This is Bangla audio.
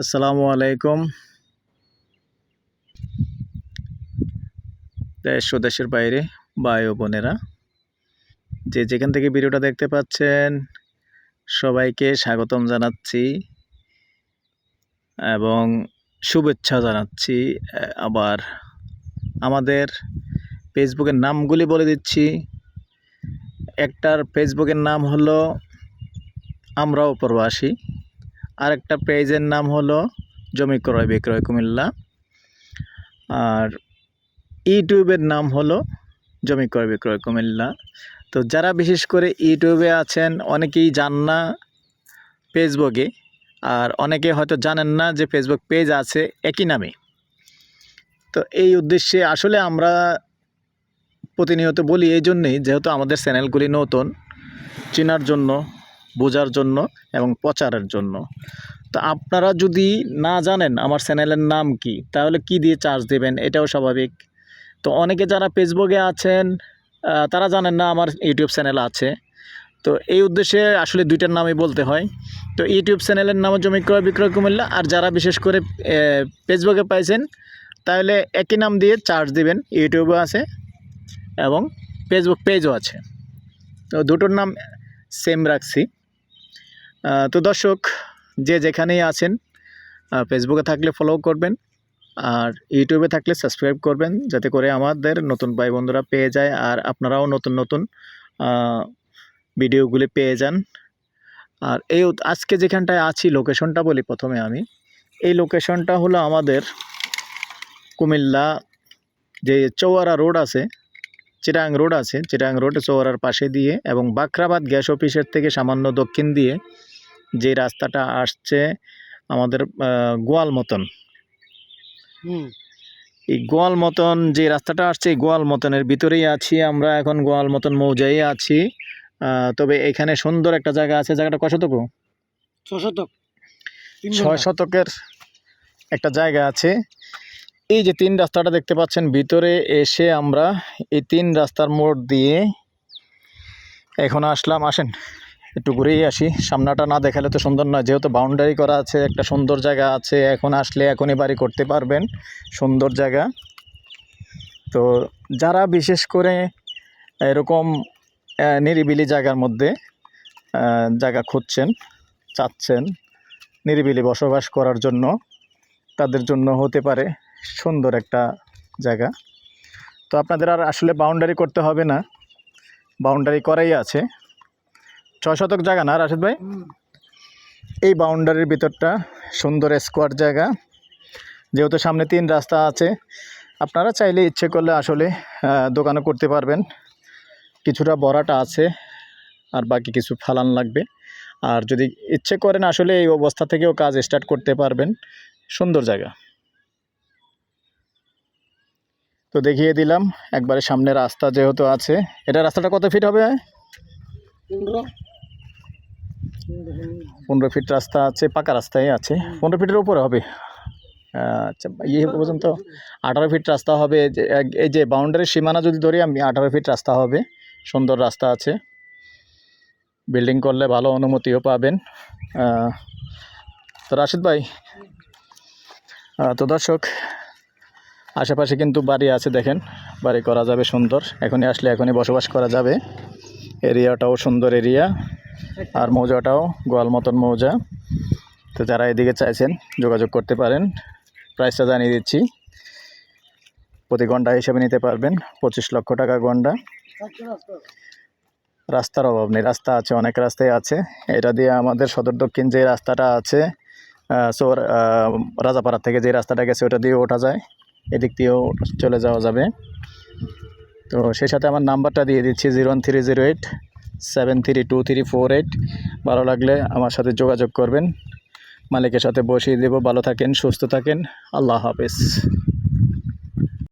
আসসালামু আলাইকুম। দেশ ও দেশের বাইরে ভাই ও বোনেরা, যে যেখান থেকে ভিডিওটা দেখতে পাচ্ছেন, সবাইকে স্বাগতম জানাচ্ছি এবং শুভেচ্ছা জানাচ্ছি আবার আমাদের ফেসবুকের নামগুলি বলে দিচ্ছি। একটার ফেসবুকের নাম হলো আমরাও প্রবাসী। আরেকটা পেজের নাম হলো জমি ক্রয় বিক্রয় কুমিল্লা। আর ইউটিউবের নাম হলো জমি ক্রয় বিক্রয় কুমিল্লা। তো যারা বিশেষ করে ইউটিউবে আছেন, অনেকেই জান না ফেসবুকে আর অনেকে হয়তো জানেন না যে ফেসবুক পেজ আছে একই নামে। তো এই উদ্দেশ্যে আসলে আমরা প্রতিনিয়ত বলি, এই জন্যেই যেহেতু আমাদের চ্যানেলগুলি নতুন, চেনার জন্য বোঝার জন্য এবং প্রচারের জন্য। তো আপনারা যদি না জানেন আমার চ্যানেলের নাম কি, তাহলে কি দিয়ে চার্জ দেবেন? এটাও স্বাভাবিক। তো অনেকে যারা ফেসবুকে আছেন তারা জানেন না আমার ইউটিউব চ্যানেল আছে। তো এই উদ্দেশ্যে আসলে দুইটার নামই বলতে হয়। তো ইউটিউব চ্যানেলের নাম জমি ক্রয় বিক্রয় কুমিল্লা। আর যারা বিশেষ করে ফেসবুকে পাইছেন, তাহলে একই নাম দিয়ে চার্জ দিবেন। ইউটিউবও আছে এবং ফেসবুক পেজও আছে। তো দুটোর নাম সেম রাখছি। তো দর্শক, যে যেখানেই আছেন ফেসবুকে থাকলে ফলো করবেন, আর ইউটিউবে থাকলে সাবস্ক্রাইব করবেন, যাতে করে আমাদের নতুন ভাই বন্ধুরা পেয়ে যায়, আর আপনারাও নতুন নতুন ভিডিওগুলি পেয়ে যান। আর এই আজকে যেখানটায় আছি লোকেশনটা বলি প্রথমে আমি। এই লোকেশনটা হলো আমাদের কুমিল্লা, যে চৌয়ারা রোড আছে চিরাং রোড আছে চিরাং রোড চৌয়ারার পাশে দিয়ে, এবং বাখরাবাদ গ্যাস অফিসের থেকে সামান্য দক্ষিণ দিয়ে যে রাস্তাটা আসছে আমাদের গোয়াল মতন। হুম। এই গোয়াল মতন যে রাস্তাটা আসছে এই গোয়াল মতনের ভিতরেই আছি আমরা এখন গোয়াল মতন মৌজাই আছি। তবে এখানে সুন্দর একটা জায়গা আছে জায়গাটা শতক? ছশতক তিন ছয় শতকের একটা জায়গা আছে। এই যে তিন রাস্তাটা দেখতে পাচ্ছেন ভিতরে এসে আমরা এই তিন রাস্তার মোড় দিয়ে এখন আসলাম। আসেন। একটু ঘুরেই আসি। সামনাটা না দেখালে তো সুন্দর নয়। যেহেতু বাউন্ডারি করা আছে, একটা সুন্দর জায়গা আছে, এখন আসলে এখনই বাড়ি করতে পারবেন। সুন্দর জায়গা। তো যারা বিশেষ করে এরকম নিরিবিলি জায়গার মধ্যে জায়গা খুঁজছেন, চাচ্ছেন, নিরিবিলি বসবাস করার জন্য, তাদের জন্য হতে পারে সুন্দর একটা জায়গা। তো আপনাদের আর আসলে বাউন্ডারি করতে হবে না। বাউন্ডারি করাই আছে। ছয় শতক জায়গা না রাশেদ ভাই? এই বাউন্ডারির ভিতরটা সুন্দর স্কোয়ার জায়গা। যেহেতু সামনে তিন রাস্তা আছে আপনারা চাইলে ইচ্ছে করলে আসলে দোকানও করতে পারবেন। কিছুটা বড়াটা আছে আর বাকি কিছু ফালান লাগবে। আর যদি ইচ্ছে করেন আসলে এই অবস্থা থেকেও কাজ স্টার্ট করতে পারবেন। সুন্দর জায়গা। তো দেখিয়ে দিলাম একবারে সামনে রাস্তা যেহেতু আছে এটা রাস্তাটা কত ফিট হবে পনেরো পনেরো ফিট রাস্তা আছে পাকা রাস্তায় আছে। পনেরো ফিটের উপরে হবে। আচ্ছা ইয়ে পর্যন্ত আঠারো ফিট রাস্তা হবে। এই যে বাউন্ডারির সীমানা যদি ধরি আমি আঠারো ফিট রাস্তা হবে। সুন্দর রাস্তা আছে। বিল্ডিং করলে ভালো অনুমতিও পাবেন। তো রাশিদ ভাই তো দর্শক আশেপাশে কিন্তু বাড়ি আছে দেখেন। বাড়ি করা যাবে সুন্দর। এখনই আসলে এখনই বসবাস করা যাবে। এরিয়াটাও সুন্দর এরিয়া আর মৌজাটাও গোয়াল মতন মৌজা। তো যারা এদিকে চাইছেন যোগাযোগ করতে পারেন প্রাইসটা জানিয়ে দিচ্ছি। প্রতি ঘণ্টা হিসেবে নিতে পারবেন, পঁচিশ লক্ষ টাকা ঘণ্টা। রাস্তার অভাব নেই, রাস্তা আছে, অনেক রাস্তায় আছে। এটা দিয়ে আমাদের সদর দক্ষিণ যে রাস্তাটা আছে সোর রাজাপাড়া থেকে যে রাস্তাটা গেছে, ওটা দিয়ে ওঠা যায়। এদিক দিয়েও চলে যাওয়া যাবে। তো সেই সাথে আমার নাম্বারটা দিয়ে দিচ্ছি zero three zero eight seven three two three four eight ভালো লাগলে আমার সাথে যোগাযোগ করবেন। মালিকের সাথে বসিয়ে দেবো। ভালো থাকেন, সুস্থ থাকেন। আল্লাহ হাফেজ।